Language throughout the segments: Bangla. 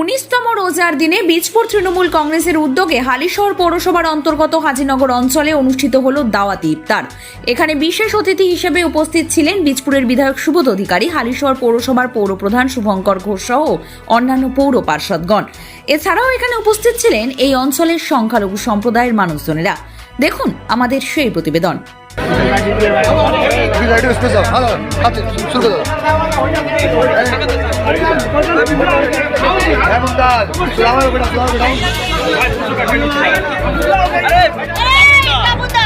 উনিশতম রোজার দিনে বীজপুর তৃণমূল কংগ্রেসের উদ্যোগে হালিশহর পৌরসভার অন্তর্গত হাজিনগর অঞ্চলে অনুষ্ঠিত হল দাওয়াতি ইফতার। এখানে বিশেষ অতিথি হিসেবে উপস্থিত ছিলেন বীজপুরের বিধায়ক সুবোধ অধিকারী, হালিশহর পৌরসভার পৌরপ্রধান শুভঙ্কর ঘোষ সহ অন্যান্য পৌর পার্ষদগণ। এছাড়াও এখানে উপস্থিত ছিলেন এই অঞ্চলের সংখ্যালঘু সম্প্রদায়ের মানুষজনেরা। দেখুন আমাদের সেই প্রতিবেদন। We ready to space up. Hello. হাতে শুরু করো। হ্যাঁ, মুমতাজ। সালাম আলাইকুম, সালাম আলাইকুম। এই কাবুদা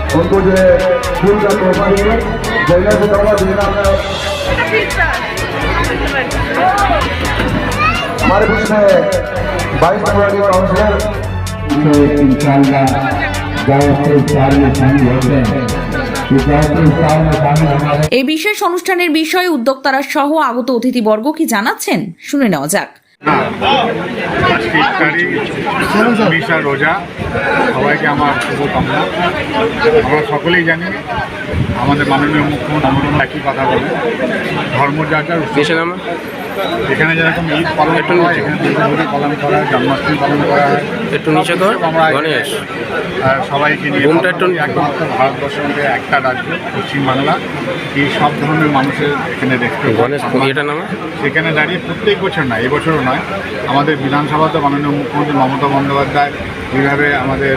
उनको जो है फूल का तोहफा देंगे जैना से कहूँगा जितना हमारे बीच में बाईस नंबर के काउंसलर तो इंशाल्लाह गायत्री इफ्तार में शामिल होते हैं तो गायत्री इफ्तार में शामिल हमारे এই বিশেষ অনুষ্ঠানের বিষয়ে উদ্যোক্তারা সহ আগত অতিথিবর্গ কি জানাচ্ছেন শুনে নেওয়া যাক ইফতারি উনিশা রোজা, সবাইকে আমার শুভকামনা। আমরা সকলেই জানি আমাদের মাননীয় মুখ্যমন্ত্রী একই কথা বলে ধর্ম যার এখানে যেরকম ঈদ পালন করা হয়। এখানে দুর্গাপুজো পালন করা হয় জন্মাষ্টমী পালন করা হয়। একটু নিচে কর আমরা গণেশ। সবাইকে নিয়ে একমাত্র ভারতবর্ষের মধ্যে একটা রাজ্য পশ্চিমবাংলা। এই সব ধরনের মানুষের এখানে দেখতে। গণেশ নামা? সেখানে দাঁড়িয়ে প্রত্যেক বছর নয় এবছরও নয় আমাদের বিধানসভাতে মাননীয় মুখ্যমন্ত্রী মমতা বন্দ্যোপাধ্যায় যেভাবে আমাদের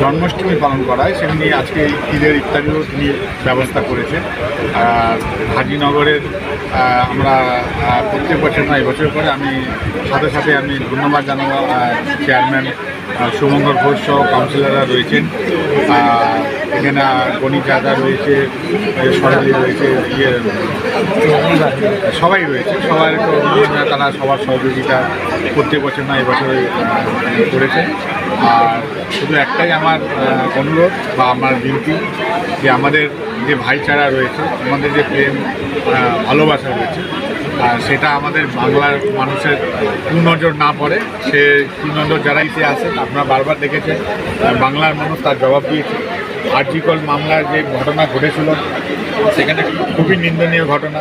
জন্মাষ্টমী পালন করা হয় সেমনি আজকে ঈদের ইত্যাদিও তিনি ব্যবস্থা করেছে আর হাজিনগরের আমরা প্রত্যেক বছর নয়, এবছর করে আমি সাথে সাথে আমি ধন্যবাদ জানাব চেয়ারম্যান শুভঙ্কর ঘোষ সহ কাউন্সিলররা রয়েছেন। এখানে গণিত দাদা রয়েছে সরালি রয়েছে ইয়ে সবাই রয়েছে। সবাই তারা সবার সহযোগিতা প্রত্যেক বছর না এবছরে করেছে আর শুধু একটাই আমার অনুরোধ বা আমার বিনতি যে আমাদের যে ভাইচারা রয়েছে, আমাদের যে প্রেম ভালোবাসা রয়েছে, আর সেটা আমাদের বাংলার মানুষের কুনজর না পড়ে, সে কুনজর যারা ইতিহাসে আপনারা বারবার দেখেছেন বাংলার মানুষ তার জবাব দিয়েছে। আর্জিকল মামলার যে ঘটনা ঘটেছিল সেখানে খুবই নিন্দনীয় ঘটনা।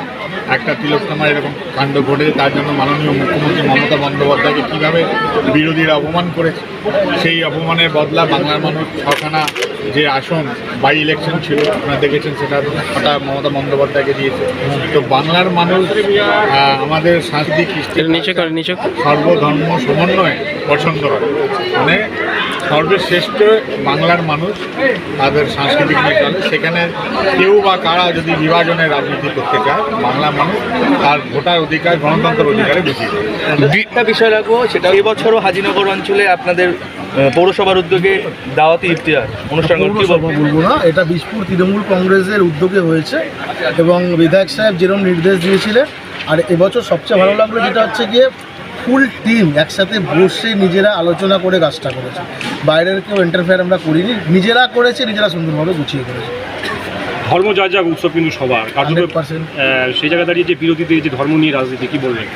একটা তিলোত্তমার এরকম কাণ্ড ঘটেছে তার জন্য মাননীয় মুখ্যমন্ত্রী মমতা বন্দ্যোপাধ্যায়কে কীভাবে বিরোধীরা অপমান করেছে সেই অপমানের বদলা বাংলার মানুষ ছখানা যে আসন বাই ইলেকশন ছিল আপনারা দেখেছেন সেটা ওটা মমতা বন্দ্যোপাধ্যায়কে দিয়েছে। তো বাংলার মানুষ আমাদের সাংস্কৃতিক সর্বধর্ম সমন্বয়ে পছন্দ করে মানে সর্বশ্রেষ্ঠ বাংলার মানুষ তাদের সাংস্কৃতিক চলে সেখানে কেউ বা কারা যদি বিভাজনের রাজনীতি করতে চায় বাংলা মানুষ তার ভোটার অধিকার গণতন্ত্র অধিকারে বেশি। একটা বিষয় রাখব সেটা এবছরও হাজিনগর অঞ্চলে আপনাদের পৌরসভার উদ্যোগে দাওয়াতি ইফতিহার। অনুষ্ঠান বলব না এটা বিশপুর তৃণমূল কংগ্রেসের উদ্যোগে হয়েছে এবং বিধায়ক সাহেব যেরকম নির্দেশ দিয়েছিলেন আর এবছর সবচেয়ে ভালো লাগল যেটা হচ্ছে গিয়ে ফুল টিম একসাথে বসে নিজেরা আলোচনা করে কাজটা করেছে। বাইরের কেউ ইন্টারফেয়ার আমরা করিনি নিজেরা করেছে নিজেরা সুন্দরভাবে গুছিয়ে করেছে। ধর্ম যা যা উৎসব কিন্তু সবার। সেই জায়গায় দাঁড়িয়ে যে বিরোধীদের যে ধর্ম নিয়ে রাজনীতি কি বলবেন?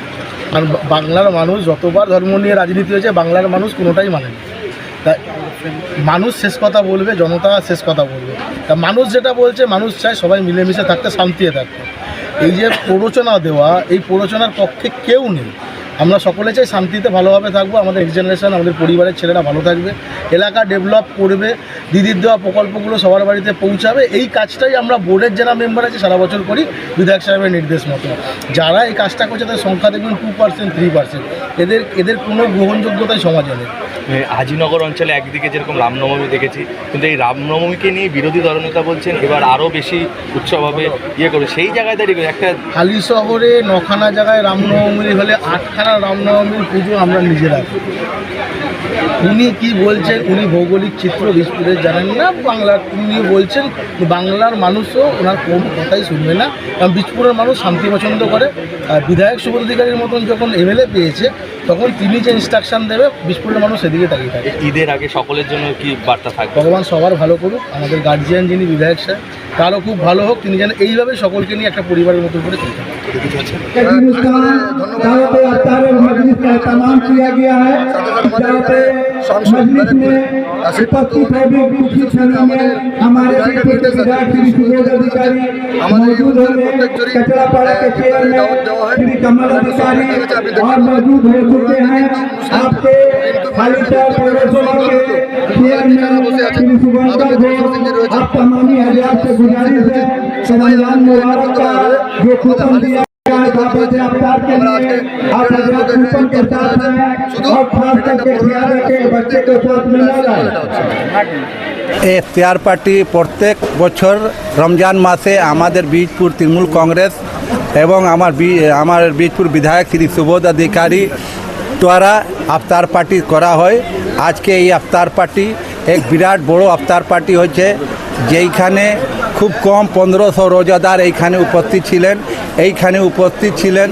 আর বাংলার মানুষ যতবার ধর্ম নিয়ে রাজনীতি হয়েছে বাংলার মানুষ কোনোটাই মানেনি তাই মানুষ শেষ কথা বলবে জনতা শেষ কথা বলবে। তা মানুষ যেটা বলছে মানুষ চায় সবাই মিলেমিশে থাকতে শান্তিতে থাকতে। এই যে প্ররোচনা দেওয়া এই প্ররোচনার পক্ষে কেউ নেই। আমরা সকলে চাই শান্তিতে ভালোভাবে থাকব আমাদের নেক্সট জেনারেশন আমাদের পরিবারের ছেলেরা ভালো থাকবে এলাকা ডেভেলপ করবে দিদির দেওয়া প্রকল্পগুলো সবার বাড়িতে পৌঁছাবে এই কাজটাই আমরা বোর্ডের যারা মেম্বার আছে সারা বছর করি বিধায়ক সাহেবের নির্দেশ মতো। যারা এই কাজটা করছে তাদের সংখ্যা দেখবেন টু পার্সেন্ট থ্রি পার্সেন্ট এদের এদের কোনো গ্রহণযোগ্যতাই সমাজে নেই। এ, হাজিনগর অঞ্চলে একদিকে যেরকম রামনবমী দেখেছি কিন্তু এই রামনবমীকে নিয়ে বিরোধী দলনেতা বলছেন এবার আরও বেশি উৎসব হবে ইয়ে করবে সেই জায়গায় দাঁড়িয়ে একটা হালি শহরে নখানা জায়গায় রামনবমী হলে আটখানা রামনবমীর পুজো আমরা নিজেরা। উনি কি বলছেন, উনি ভৌগোলিক চিত্র বীজপুরের জানেন না বাংলার উনি বলছেন বাংলার মানুষও ওনার কোন কথাই শুনবে না কারণ বীজপুরের মানুষ শান্তি পছন্দ করে আর বিধায়ক শুভ অধিকারীর মতন যখন এমএলএ পেয়েছে তখন তিনি যে ইনস্ট্রাকশন দেবে বীজপুরের মানুষ সেদিকে তাকিয়ে থাকে। ঈদের আগে সকলের জন্য কি বার্তা থাকবে? ভগবান সবার ভালো করুক আমাদের গার্জিয়ান যিনি বিধায়ক সাহেব তারও খুব ভালো হোক তিনি যেন এইভাবে সকলকে নিয়ে একটা পরিবারের মতো করে চলতে পারেন। जहाँ पे अफ्तार मजलिस का एहतमाम किया गया है जहाँ पे मजलिस में उपस्थित है भी कुछ ही क्षणों में हमारे बीच के विधायक श्री सुबोध अधिकारी मौजूद होंगे कचरा पाड़ा के चेयरमैन श्री कमल अधिकारी और मौजूद हो चुके हैं आपके खालिशा पौरसभा के चेयरमैन श्री शुभंकर घोष आप तमामी हजरात से गुजारिश है कि रमजान मुबारक का जो कूपन दिया गया है बाबत अवतार के लिए आप हजरात कूपन के साथ हैं और खास करके ख्याल रखें बच्चे को साथ में न लाएं এই চেয়ার পার্টি প্রত্যেক বছর রমজান মাসে আমাদের বীজপুর তৃণমূল কংগ্রেস এবং আমার বি- আমার বীজপুর বিধায়ক শ্রী সুবোধ অধিকারী দ্বারা আফতার পার্টি করা হয়। আজকে এই আফতার পার্টি এক বিরাট বড় আফতার পার্টি হয়েছে, যেইখানে খুব কম পনেরোশো রোজাদার এইখানে উপস্থিত ছিলেন। এইখানে উপস্থিত ছিলেন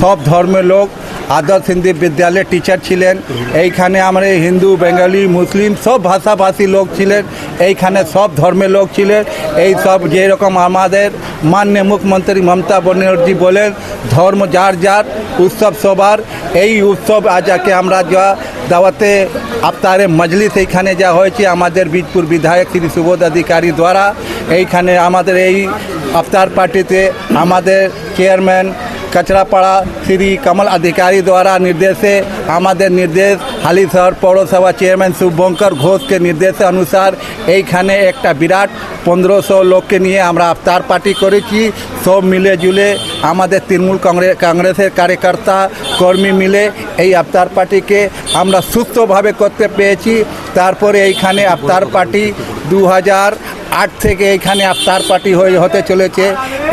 সব ধর্মের লোক আদর্শ হিন্দি বিদ্যালয়ের টিচার ছিলেন। এইখানে আমরা হিন্দু, বেঙ্গলি, মুসলিম সব ভাষাভাষী লোক ছিলেন। এইখানে সব ধর্মের লোক ছিলেন। এই সব যেরকম আমাদের মাননীয় মুখ্যমন্ত্রী মমতা বন্দ্যোপাধ্যায় বলেন, ধর্ম যার যার, উৎসব সবার। এই উৎসব আজকে আমরা যা দাওয়াতে আফতারে মজলিস এইখানে যা হয়েছে আমাদের বীজপুর বিধায়ক শ্রী সুবোধ অধিকারী দ্বারা, এইখানে আমাদের এই আফতার পার্টিতে আমাদের চেয়ারম্যান কচরাপাড়া শ্রী কমল অধিকারী দ্বারা নির্দেশে আমাদের নির্দেশ হালিশহর পৌরসভা চেয়ারম্যান শুভঙ্কর ঘোষকে নির্দেশে অনুসার এইখানে একটা বিরাট পনেরোশো লোককে নিয়ে আমরা আফতার পার্টি করেছি সব মিলে জুলে আমাদের তৃণমূল কংগ্রেস কংগ্রেসের কার্যকর্তা কর্মী মিলে এই আফতার পার্টিকে আমরা সুস্থভাবে করতে পেরেছি তারপরে এইখানে আফতার পার্টি দু হাজার আট থেকে এইখানে আফতার পার্টি হয়ে হতে চলেছে।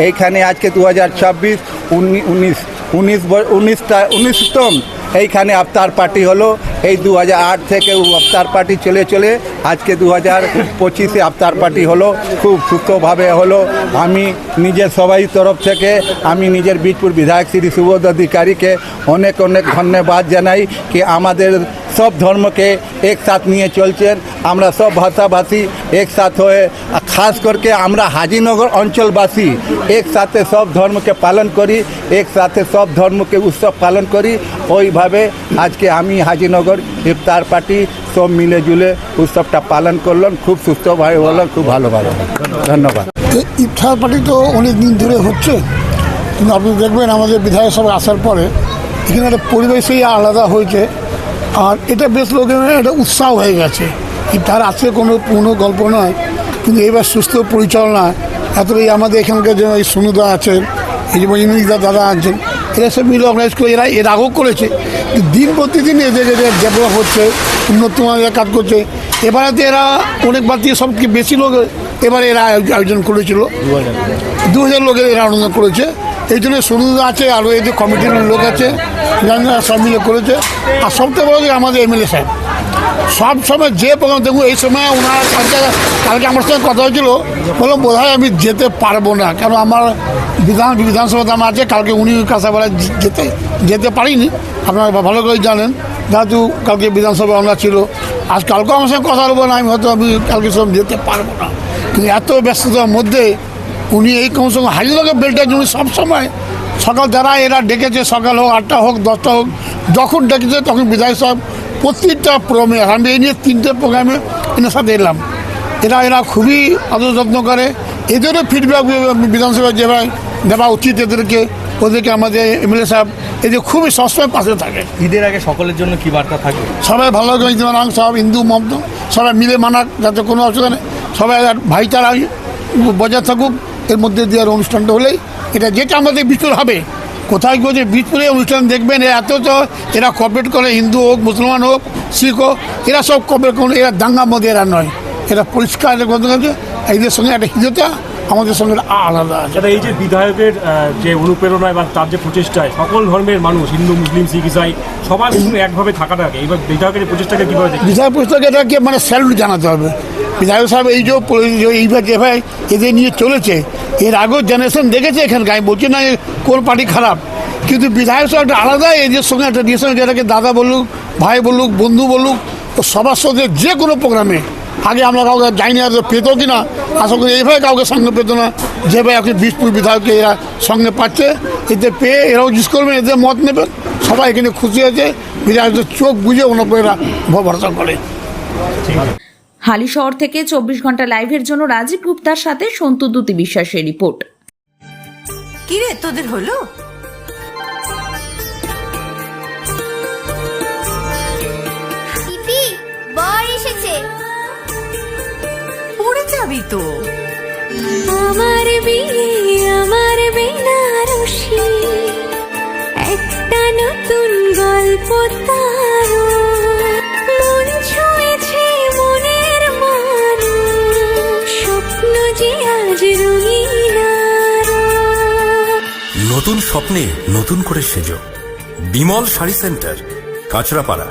এইখানে আজকে দু হাজার ছাব্বিশ উনিশ উনিশ উনিশটা উনিশতম এইখানে আফতার পার্টি হলো। এই দু হাজার আট থেকে আফতার পার্টি চলে চলে আজকে দু হাজার পঁচিশে আফতার পার্টি হলো। খুব সুস্থভাবে হলো। আমি নিজের সবাই তরফ থেকে, আমি নিজের বীজপুর বিধায়ক শ্রী সুবোধ অধিকারীকে অনেক অনেক ধন্যবাদ জানাই। কি আমাদের সব ধর্মকে একসাথ নিয়ে চলছেন। আমরা সব ভাষাভাষী একসাথ হয়ে, খাস করকে আমরা হাজিনগর অঞ্চলবাসী একসাথে সব ধর্মকে পালন করি, একসাথে সব ধর্মকে উৎসব পালন করি। ওইভাবে আজকে আমি হাজিনগর ইফতার পার্টি সব মিলে জুলে উৎসবটা পালন করলাম। খুব সুস্থভাবে হলো খুব ভালোভাবে। ধন্যবাদ। ইফতার পার্টি তো অনেক দিন ধরে হচ্ছে। কিন্তু আপনি দেখবেন আমাদের বিধায়ক সভা আসার পরে এখানে একটা পরিবেশই আলাদা হয়েছে। আর এটা বেশ লোকের একটা উৎসাহ হয়ে গেছে তার আছে কোনো পূর্ণ গল্প নয় কিন্তু এবার সুস্থ পরিচালনা এত এই আমাদের এখানকার যে এই সুনুদা আছেন এই যে মজিনুদ্দা দাদা আছেন এরা সব মিলে অর্গানাইজ করে এরা এর আগেও করেছে। দিন প্রতিদিন এদের এদের ডেভেলপ হচ্ছে উন্নত মানের কাজ করছে। এবারে তো এরা অনেক বাড়তি সব কি বেশি লোক এবারে এরা আয়োজ- আয়োজন করেছিল। দু হাজার লোকের এরা আয়োজন করেছে। এই জন্য সুনুদা আছে আরও এই যে কমিটির লোক আছে যারা সব মিলে করেছে। আর সবথেকে বড় যে আমাদের এমএলএ সাহেব, সব সময় যে প্রোগ্রাম দেখুন, এই সময় ওনার কালকে কালকে আমার সঙ্গে কথা হয়েছিল, বললাম বোধ আমি যেতে পারব না, কেন আমার বিধান, বিধানসভাতে আমার আছে, কালকে উনি কাঁচাপাড়ায় যেতে যেতে পারিনি। আপনারা ভালো করে জানেন, যেহেতু কালকে বিধানসভা আমরা ছিল, আজ কালকেও আমার সঙ্গে কথা বলব না, আমি হয়তো আমি কালকে সব যেতে পারব না। কিন্তু এত ব্যস্ততার মধ্যে উনি এই কমসে কম হাজিরকে বেলটার জন্য সবসময় সকাল যারা এরা ডেকেছে সকাল হোক আটটা হোক দশটা হোক যখন ডেকেছে তখন বিধায়ক সাহেব প্রত্যেকটা প্রোগ্রামে আমি এই নিয়ে তিনটে প্রোগ্রামে এনার সাথে এলাম। এরা এরা খুবই আদর যত্ন করে। এদেরও ফিডব্যাক বিধানসভায় যেভাবে দেওয়া উচিত এদেরকে ওদেরকে আমাদের এমএলএ সাহেব এদের খুবই সবসময় পাশে থাকে। ঈদের আগে সকলের জন্য কি বার্তা থাকবে সবাই ভালো মানাক সব হিন্দু মমত সবাই মিলে মানাক যাতে কোনো অসুবিধা নেই। সবাই ভাইচারা বজায় থাকুক। এর মধ্যে দিয়ে আর অনুষ্ঠানটা হলেই এটা যেটা আমাদের বিচুর হবে। কোথায় গিয়ে যে বীজপুরে অনুষ্ঠান দেখবেন এত তো এরা কপরেট করে, হিন্দু হোক, মুসলমান হোক, শিখ হোক, এরা সব কপরেট করে, এরা দাঙ্গার মধ্যে এরা নয়। এরা পরিষ্কার এদের সঙ্গে একটা হিন্দুতা আমাদের সঙ্গে আলাদা। আছে এই যে বিধায়কের যে অনুপ্রেরণায় বা তার যে প্রচেষ্টায় সকল ধর্মের মানুষ হিন্দু মুসলিম শিখ ইসাই সবার সঙ্গে একভাবে থাকাটাকে এবার বিধায়কের প্রচেষ্টাকে কীভাবে বিধায়ক পুস্তকে এটাকে মানে স্যালুট জানাতে হবে। বিধায়ক সাহেব এই যে এইবার যেভাবে এদের নিয়ে চলেছে এর আগেও জেনারেশন দেখেছে এখানকার। আমি বলছি না কোন পার্টি খারাপ কিন্তু বিধায়ক সাহেব একটা আলাদা এদের সঙ্গে একটা রিলেশন যেটাকে দাদা বলুক ভাই বলুক বন্ধু বলুক সবার সাথে যে কোনো প্রোগ্রামে আগে আমরা কাউকে যাইনি আর পেতো কি না? আশা করি এইভাবে কাউকে সঙ্গে পেতো না। যেভাবে এখন বিশপুর বিধায়ককে এরা সঙ্গে পাচ্ছে এতে পেয়ে এরাও জিজ্ঞেস করবেন এদের মত নেবেন সবাই এখানে খুশি আছে বিধায়কদের চোখ বুঝে উপর এরা ভরসা করে। হালি শহর থেকে চব্বিশ ঘণ্টা লাইভের জন্য রাজীব গুপ্তার সাথে সন্তু দ্যুতি বিশ্বাসের রিপোর্ট। কিরে তোদের হলো? পড়ে যাবি তো আমার বিয়ে আমার বেনারসি। একটা নতুন গল্প তার। মন ছুঁয়েছে মনের মানুষ। স্বপ্ন যে আজ রঙিন। নতুন স্বপ্নে নতুন করে সেজ। বিমল শাড়ি সেন্টার কাঁচরাপাড়া।